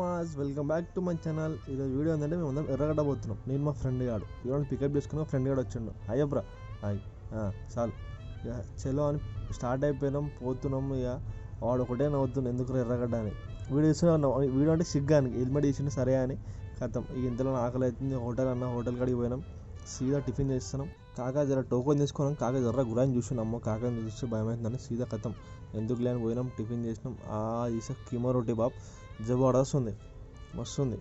Mass welcome back to my channel ఈరోజు video ఏంటంటే మేము అందరం ఎర్రగడ్డ పోతున్నాం. నేను మా ఫ్రెండ్ గాడు. ఈరోజు పికప్ చేసుకున్న ఫ్రెండ్ గాడు వచ్చిండు. అయ్యబ్రా హాయ్ చాలు. ఇక చలో అని స్టార్ట్ అయిపోయినాం పోతున్నాం ఇక. వాడు ఒకటే నవ్వుతున్నాడు ఎందుకు ఎర్రగడ్డ అని. వీడియో చూసిన వీడియో అంటే సిగ్గానికి హెల్మెట్ తీసిండు సరే అని. కథం ఇక ఇంతలో ఆకలి అవుతుంది హోటల్ అన్న హోటల్ కాడికి పోయినాం. సీదా టిఫిన్ చేస్తున్నాం. కాకా జర టోకన్ తీసుకున్నాం. కాకా జర్ర గురాన్ని చూసినాం అమ్మ కాకాని చూస్తే భయం అవుతుందని సీదా కథం ఎందుకు లేని పోయినాం టిఫిన్ చేసినాం. ఆ తీసే కిమో రోటీ బాబ్. జబ్బు ఉంది. మస్తు ఉంది.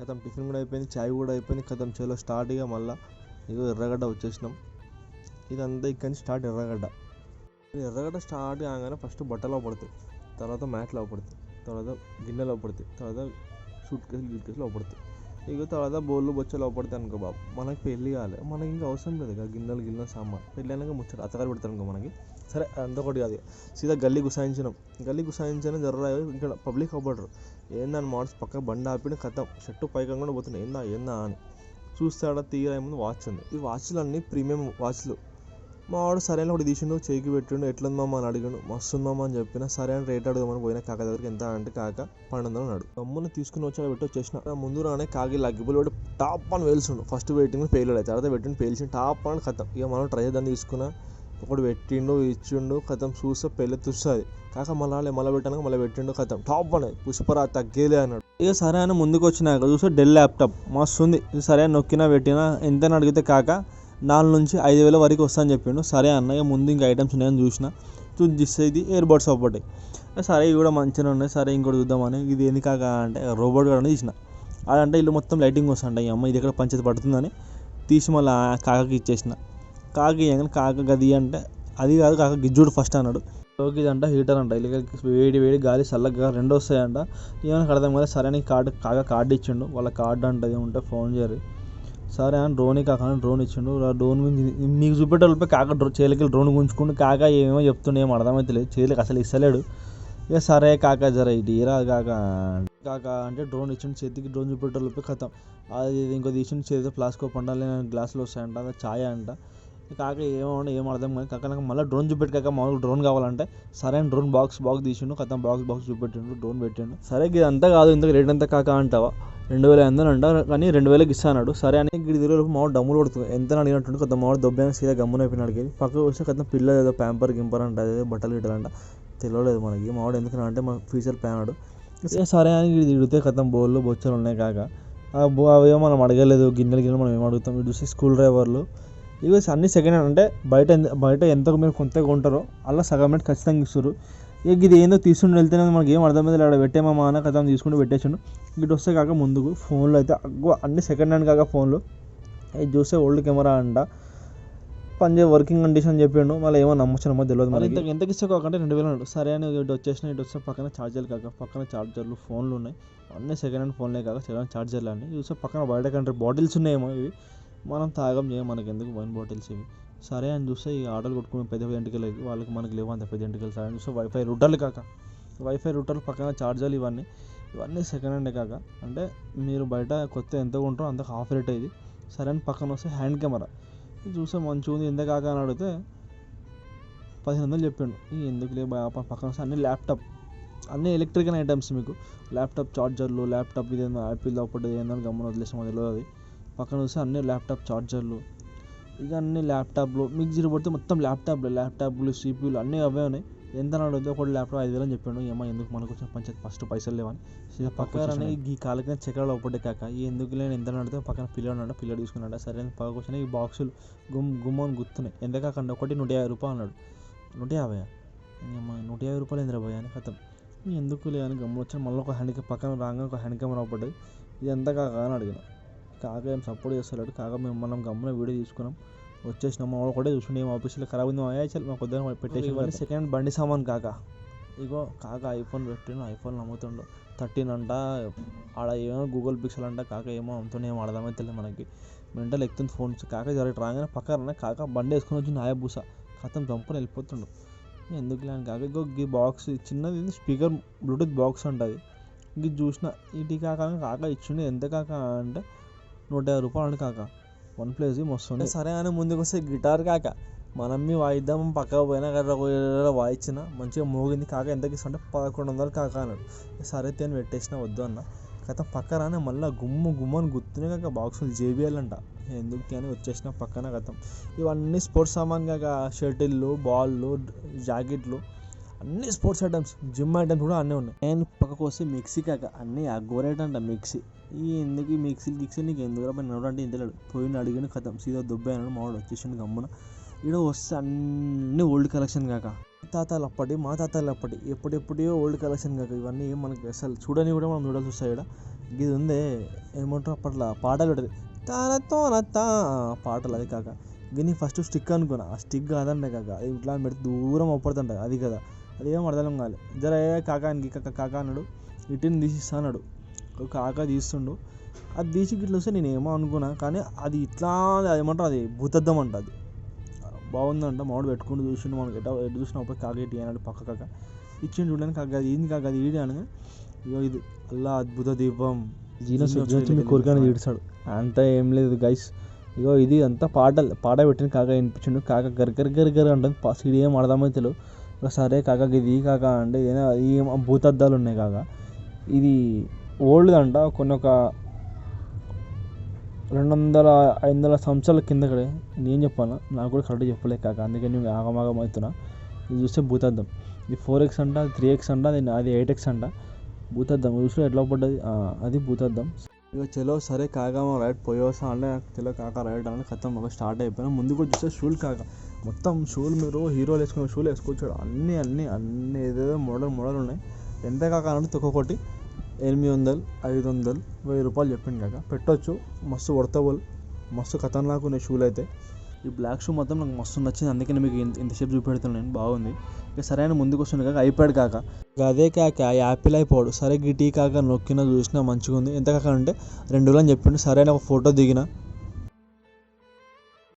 కథం టిఫిన్ కూడా అయిపోయింది చాయ్ కూడా అయిపోయింది. కథం చేలో స్టార్ట్ ఇక మళ్ళీ ఇగో ఎర్రగడ్డ వచ్చేసినాం. ఇదంతా ఇక్కడి నుంచి స్టార్ట్ ఎర్రగడ్డ. ఎర్రగడ్డ స్టార్ట్ కాగానే ఫస్ట్ బట్టలో పడతాయి తర్వాత మ్యాట్లో పడతాయి తర్వాత గిన్నెలో పడతాయి తర్వాత సూట్ కేసులు గిట్ కేసులు పడతాయి ఇక తర్వాత బోళ్ళు బొచ్చ లోపడతాయి అనుకో బాబు మనకి పెళ్ళి కావాలి మనకి ఇంకా అవసరం లేదు ఇక గిన్నెలు గిన్నెలు సామాన్. పెళ్ళి అయినాక ముచ్చట అత్తగారు పెడతారు అనుకో మనకి. సరే అంత ఒకటి కాదు సీదా గల్లీ గుసాయించడం గల్లీ గుసాయించడం జర్ర ఇక్కడ పబ్లిక్ అవ్వడరు ఏందని మోడల్స్ పక్క బండి ఆపిన కథం షర్టు పైకం కూడా పోతున్నాయి. ఏందా ఏందా అని. చూస్తాడా తీరా ముందు వాచ్ ఉంది. ఈ వాచ్లు అన్నీ ప్రీమియం వాచ్లు. మా వాడు సరైన ఒకటి తీసిండు చేయికి పెట్టిండు ఎట్లుంది మామ అని అడిగిండు. మస్తు మామ అని చెప్పిన సరే అని రేట్ అడుగుదామని పోయిన కాక దగ్గరికి ఎంత అంటే కాక పన్నెండు వందలు అన్నాడు. అమ్మని తీసుకుని వచ్చాడు పెట్టి వచ్చేసిన. ముందు రానే కాకి లగ్గిపోయి పెట్టి టాప్ అని వేల్చుండు ఫస్ట్ వెయిటింగ్ పేలుడు తర్వాత పెట్టిండు పేల్చి టాప్ అని కథం. ఇక మనం ట్రై చేద్దాం తీసుకున్నా ఒకటి పెట్టిండు ఇచ్చిండు కథం చూస్తే పెళ్ళి తుస్తుంది కాక మళ్ళీ మళ్ళీ పెట్టాను మళ్ళీ పెట్టిండు కథం. టాప్ అని పుష్పరా తగ్గేలే అన్నాడు. ఇక సరే అని ముందుకు వచ్చినాక చూస్తే డెల్ ల్యాప్టాప్ మస్తు ఉంది సరే నొక్కినా పెట్టినా ఎంత అని అడిగితే కాక నాలుగు నుంచి ఐదు వేల వరకు వస్తా అని చెప్పిండు. సరే అన్న ఇక ముందు ఇంకా ఐటమ్స్ ఉన్నాయని చూసిన. చూసి చూస్తే ఇది ఇయర్ బడ్స్ ఒకటి సరే ఇవి కూడా మంచిగా ఉన్నాయి. సరే ఇంకోటి చూద్దామని. ఇది ఎందుకు కాక అంటే రోబోట్ కూడా తీసిన. అదంటే ఇల్లు మొత్తం లైటింగ్ వస్తుంటాయి. అమ్మ ఇది ఎక్కడ పంచాయతీ పడుతుందని తీసి మళ్ళీ కాకకి ఇచ్చేసిన. కాకి కాక గది అంటే అది కాదు కాక గిజ్జుడు ఫస్ట్ అన్నాడు. లోకి అంట హీటర్ అంట. ఇల్లు వేడి వేడి గాలి చల్లగా రెండు వస్తాయంట. ఏమైనా అర్థం కదా సరే అని కార్డు కాక కార్డు ఇచ్చిండు. వాళ్ళ కార్డు అంటది ఉంటే ఫోన్ చేయరు. సరే అని డ్రోన్ కాక అని డ్రోన్ ఇచ్చిండు. ఆ డ్రోన్ గురించి మీకు చూపెట్టే కాక డ్రో చేలకి డ్రోన్ గుంజుకుంటూ కాక ఏమో చెప్తుండే ఏమో అర్థమైతలేదు చేలకి అసలు ఇస్తలేడు. ఇక సరే కాక జర ఇటు ఇరా కాక కాక అంటే డ్రోన్ ఇచ్చిండు చేతికి డ్రోన్ చూపెట్టే కథం. అది ఇంకో తీసిండు. చేతితో ఫ్లాస్కో పండాలి గ్లాసులు వస్తాయంట. అది ఛాయ్ అంట. కాక ఏమో ఏం అర్థం కాదు. కాక నాకు మళ్ళీ డ్రోన్ చూపెట్టాక కాక. మామూలు డ్రోన్ కావాలంటే సరే అని డ్రోన్ బాక్స్ బాక్స్ తీసిండు. కథం బాక్స్ బాక్స్ చూపెట్టిండు. డ్రోన్ పెట్టిండు. సరే ఇది అంతా కాదు. ఇంతకు రేట్ అంతా కాక అంటావా? రెండు వేల ఎనిమిది అంట. కానీ రెండు వేలకి ఇస్తాడు సరే అని గిడి తిరుగులో మామూలు డమ్ములు కొడుతుంది ఎంత అని అడిగినట్టు కొత్త మామూలు దొబ్బాను సీదా గమ్మున అయిపోయినాడికి పక్కకు వస్తే కథ పిల్లలు ఏదో ప్యాంపర్ గింపర్ అంట. అదే బట్టలు గిట్టాలంట తెలియలేదు మనకి. మావాడు ఎందుకు అంటే మన ఫ్యూచర్ ప్లాన్ ఆడు. సరే అని గిడి తిడితే కథం బోళ్ళు బొచ్చలు ఉన్నాయి కాక. బో అవేమో మనం అడగలేదు. గిన్నెలు గిన్నెలు మనం ఏం అడుగుతాం? ఇటు చూస్తే స్కూల్ డ్రైవర్లు. ఇవి అన్ని సెకండ్ హ్యాండ్ అంటే బయట ఎంత- బయట ఎంత మీరు కొంత కొంటారో అలా సగం రేట్ ఖచ్చితంగా ఇస్తారు. ఇక ఇది ఏందో తీసుకుని వెళ్తేనే మనకి ఏం అర్థమైంది అక్కడ పెట్టేమా అన్న కథ తీసుకుంటూ పెట్టేసిండు. ఇటు వస్తే కాక ముందుకు ఫోన్లో అయితే అగ్గు అన్ని సెకండ్ హ్యాండ్ కాక ఫోన్లు ఇది చూస్తే ఓల్డ్ కెమెరా అంట. పనిచే వర్కింగ్ కండిషన్ చెప్పిండు. మళ్ళీ ఏమో నమ్మొచ్చానమో తెలియదు మరి ఇంత ఎంతకి ఇస్తే కాకంటే రెండు వేలు అన్నాడు సరే అని ఇటు వచ్చేసిన ఇటు వస్తే పక్కన ఛార్జర్లు కాక పక్కన ఛార్జర్లు ఫోన్లు ఉన్నాయి. అన్నీ సెకండ్ హ్యాండ్ ఫోన్లే కాక సెకండ్ ఛార్జర్లు అన్నీ. చూస్తే పక్కన బయట కంట్రీ బాటిల్స్ ఉన్నాయేమో ఇవి. మనం తాగం చేయం మనకి ఎందుకు వైన్ బాటిల్స్ ఇవి? సరే అని చూస్తే ఈ ఆర్డర్ కొట్టుకుని పెద్ద పెద్ద ఎంటికలు వాళ్ళకి మనకి లేవు అంత పెద్ద ఎంటికలు సరే అని చూస్తే వైఫై రూటర్లు కాక. వైఫై రూటర్లు పక్కన ఛార్జర్లు ఇవన్నీ ఇవన్నీ సెకండ్ హ్యాండే కాక. అంటే మీరు బయట కొత్త ఎంత కొంటారో అంత హాఫ్ రేట్ ఇది. సరే అని పక్కన వస్తే హ్యాండ్ కెమెరా ఇది చూస్తే మంచిగా ఉంది ఎంత కాక అని అడిగితే పదిహేను వందలు చెప్పిండు. ఈ ఎందుకు లే పక్కన వస్తే అన్ని ల్యాప్టాప్ అన్ని ఎలక్ట్రికల్ ఐటమ్స్ మీకు. ల్యాప్టాప్ చార్జర్లు ల్యాప్టాప్ ఇదేందో యాపిల్ ఒకటి ఏందని గమ్మున వదిలేసాం తెలియదు అది. పక్కన చూస్తే అన్ని ల్యాప్టాప్ చార్జర్లు ఇక అన్ని ల్యాప్టాప్లు మిక్సీలు పడితే మొత్తం ల్యాప్టాప్లు ల్యాప్టాప్లు సిపియూలు అన్నీ అవే ఉన్నాయి. ఎంత అడిగితే ఒకటి ల్యాప్టాప్ ఐదు వేలు అని చెప్పాడు. ఏమో ఎందుకు మనకు వచ్చిన పంచాయతీ ఫస్ట్ పైసలు లేవని. సీదా పక్కనే ఈ కాలకి చక్రాలు ఒకటి కాక. ఈ ఎందుకు లేని ఎంత అడిగితే పక్కన పిల్లడు ఉన్నాడు పిల్లడు తీసుకున్నాడు. సరే అని పక్కకు వచ్చిన ఈ బాక్సులు గుమ్ గుమ్మని గుర్తున్నాయి ఎంత కాకుండా ఒకటి నూట యాభై రూపాయలు అన్నాడు. నూట యాభై నూట యాభై రూపాయలు ఎందుకు పోయా అని కథం ఎందుకు లే అని గమ్మున వచ్చాను మళ్ళీ ఒక హ్యాండ్ పక్కన రాగా ఒక హ్యాండ్ కెమెరా పడ్డది ఇది ఎంత కాక అని అడిగిన. కాక ఏం సపోర్ట్ చేస్తలేడు. కాక మేము మనం గమ్మున వీడియో తీసుకున్నాం. వచ్చేసినాం. మా వాడు ఒకటే చూసుకుని ఏం ఆఫీస్లో ఖరాబ్ ఉంది మాయా చల్ మా కొద్దిగా పెట్టేసి ఇవన్నీ సెకండ్ బండి సామాన్ కాక. ఇగో కాక ఐఫోన్ పెట్టిండు. ఐఫోన్ అమ్ముతుండు థర్టీన్ అంట ఆడ ఏమో గూగుల్ పిక్సెల్ అంట కాక ఏమో అమ్ముతుండే ఏమో అర్థమైతే తెలియదు మనకి. మెంటల్ ఎక్కుతుంది ఫోన్స్ కాక జరగ రాగానే పక్కన కాక బండి వేసుకొని వచ్చి నాయ బూస కథం చంపుని వెళ్ళిపోతుండు. ఎందుకు లేని కాక? ఇగో ఈ బాక్స్ చిన్నది స్పీకర్ బ్లూటూత్ బాక్స్ ఉంటుంది ఇది చూసిన ఇది కాక కాక ఇచ్చిండు. ఎంత కాక అంటే నూట యాభై రూపాయలు కాక. వన్ ప్లస్ మస్తుంది సరే అని ముందుకు వస్తే గిటార్ కాక. మనం మీ వాయిద్దాం పక్కకు పోయినా కదా వాయించిన మంచిగా మోగింది కాక. ఎంతకి ఇస్తుంటే పదకొండు వందలు కాక అన్నాడు. సరే అని పెట్టేసిన వద్దు అన్న. కథ పక్క రానే మళ్ళీ గుమ్ము గుమ్మని గుర్తునే కాక బాక్సులు జేబీఎల్ అంట. ఎందుకు అని వచ్చేసిన పక్కన కథం. ఇవన్నీ స్పోర్ట్స్ సామాన్ కాక. షటిల్లు బాళ్ళు జాకెట్లు. అన్ని స్పోర్ట్స్ ఐటమ్స్ జిమ్ ఐటమ్స్ కూడా అన్నీ ఉన్నాయి. నేను పక్కకు వస్తే మిక్సీ కాక అన్నీ అగ్గోరేట్ అంట మిక్సీ. ఈ ఎందుకు ఈ మిక్సీ గిక్సీ నీకు ఎందుకు రా నవ్వు అంటే ఇంతలేడు పోయిన అడిగిన కథం సీదా దుబ్బాయి మావాడు వచ్చేసిండు గమ్మున. ఈడ వస్తే అన్ని ఓల్డ్ కలెక్షన్ కాక. తాతాలు అప్పటి మా తాతాలు అప్పటి ఎప్పుడెప్పుడో ఓల్డ్ కలెక్షన్ కాక. ఇవన్నీ మనకి అసలు చూడని కూడా మనం చూడాల్సి వస్తాయి ఇక్కడ ఇది ఉందే ఏమంటారు అప్పట్లో పాటలు ఉంటుంది తానతో తా పాటలు అది కాక. దీన్ని ఫస్ట్ స్టిక్ అనుకున్నా. ఆ స్టిక్ కాదండి కాక. ఇట్లా పెడితే దూరం అప్పడుతుంట అది కదా. అది ఏం అర్థం కాదు జర ఏ కాకా కాక కాకా అన్నాడు. ఇటుని తీసిస్తా అన్నాడు. ఒక కాకా తీస్తుండు. అది తీసి ఇట్లా వస్తే నేను ఏమో అనుకున్నా కానీ అది ఇట్లా అది ఏమంటారు అది భూతద్దం అంట అది. బాగుందంట మామిడి పెట్టుకుంటూ చూసిండు మనకి. ఎట్లా ఎటు చూసినప్పుడు కాక ఇటు అన్నాడు పక్క కాక. ఇచ్చిండు చూడడానికి కాక అది ఏంది కాక అది ఈడి అనగా ఇగో ఇది. అల్లా అద్భుత దీపం. వచ్చి మీ కోరికని తీడుస్తాడు అంతా ఏం లేదు గైస్ ఇగో ఇది అంతా పాటలు. పాట పెట్టిన కాక వినిపించిండు. కాక గర్ గర్ గర్ అంటుంది. సీడీ ఏం ఇక సరే కాక ఇది కాక అంటే ఏదైనా ఈ భూతద్దాలు ఉన్నాయి కాక. ఇది ఓల్డ్ అంట కొన్ని ఒక రెండు వందల ఐదు వందల సంవత్సరాల కిందకడే. నేను చెప్పాను? నాకు కూడా కరెక్ట్ చెప్పలేదు కాక అందుకే నేను ఆగమాగం అవుతున్నా. ఇది చూస్తే భూతద్దం. ఇది ఫోర్ ఎక్స్ అంట త్రీ ఎక్స్ అంట అది అది ఎయిట్ ఎక్స్ అంట. భూతద్దం. చూస్తే ఎట్లా పడ్డది? అది భూతద్దం. ఇక చలో సరే కాక మా రైడ్ పోయేసా అంటే నాకు చలో కాక రైడ్ అని ఖతం ఒక స్టార్ట్ అయిపోయినా. ముందు కూడా చూస్తే షూలు కాక మొత్తం షూలు మీరు హీరోలు వేసుకున్న షూలు వేసుకొచ్చాడు. అన్నీ అన్నీ అన్నీ ఏదేదో మోడల్ మోడల్ ఉన్నాయి. ఎంత కాక అంటే ఒక్కొక్కటి ఎనిమిది వందలు ఐదు వందలు వెయ్యి రూపాయలు చెప్పింది కాక పెట్టొచ్చు. మస్తు వర్తబుల్ మస్తు ఖతర్నాక్ ఉన్నాయి షూలు అయితే ఈ బ్లాక్ షూ మొత్తం నాకు మస్తు నచ్చింది. అందుకని మీకు ఇంత ఇంతసేపు చూపెడుతున్నాను నేను బాగుంది. ఇక సరైన ముందుకు వస్తుంది కాక అయిపోయాడు కాక. అదే కాక యాపిల్ అయిపోడు సరే గిటీ కాక నొక్కిన చూసినా మంచిగా ఉంది ఎంత కాక అంటే రెండు వేలు అని చెప్పిండు. సరైన ఒక ఫోటో దిగిన.